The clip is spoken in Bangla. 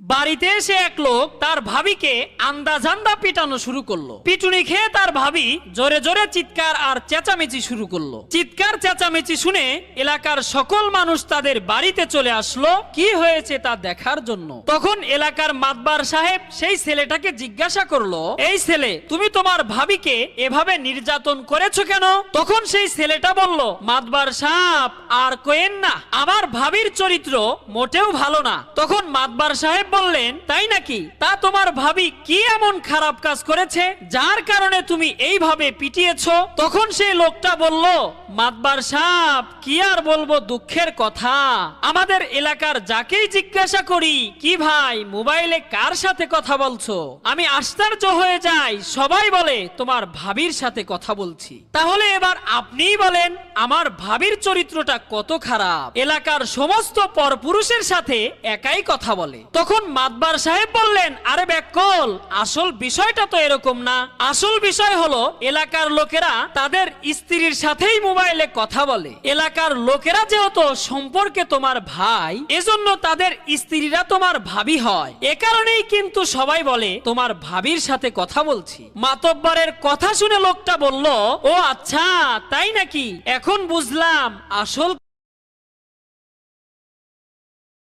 বাড়িতে এসে এক লোক তার ভাবিকে আন্দাজান্দা পিটানো শুরু করল। পিটুনি খেয়ে তার ভাবি জোরে জোরে চিৎকার আর চেঁচামেচি শুরু করল। চিৎকার, চেঁচামেচি শুনে এলাকার সকল মানুষ তাদের বাড়িতে চলে আসলো। কি হয়েছে তা দেখার জন্য। তখন এলাকার মাতবার সাহেব সেই ছেলেটাকে জিজ্ঞাসা করল, এই ছেলে, তুমি তোমার ভাবিকে এভাবে নির্যাতন করেছ কেন? তখন সেই ছেলেটা বলল, মাতবার সাহেব আর কোয়েন না। আমার ভাবির চরিত্র মোটেও ভালো না। তখন মাতবার সাহেব বললেন, তাই নাকি? তা তোমার ভাবি কি এমন খারাপ কাজ করেছে? যার কারণে তুমি এইভাবে পিটিয়েছো? তখন সেই লোকটা বলল, মাতবার সাহেব কি আর বলব দুঃখের কথা। আমাদের এলাকার যাকেই জিজ্ঞাসা করি, কি ভাই, মোবাইলে কার সাথে কথা বলছো? আমি আশ্চর্য হয়ে যাই, সবাই বলে, তোমার ভাবির সাথে কথা বলছি। তাহলে এবার আপনিই বলেন, আমার ভাবির চরিত্রটা কত খারাপ? এলাকার সমস্ত পরপুরুষের সাথে একাই কথা বলে। তখন মাতবার সাহেব বললেন, আরে ব্যাকল, আসল বিষয়টা তো এরকম না। আসল বিষয় হলো, এলাকার লোকেরা তাদের স্ত্রীর সাথেই মোবাইলে কথা বলে। এলাকার লোকেরা যেহেতু সম্পর্কে তোমার ভাই, এজন্য তাদের স্ত্রীরা তোমার ভাবি হয়। এ কারণেই কিন্তু সবাই বলে, তোমার ভাবির সাথে কথা বলছি। মাতব্বারের কথা শুনে লোকটা বলল, ও আচ্ছা তাই নাকি? এখন বুঝলাম, আসল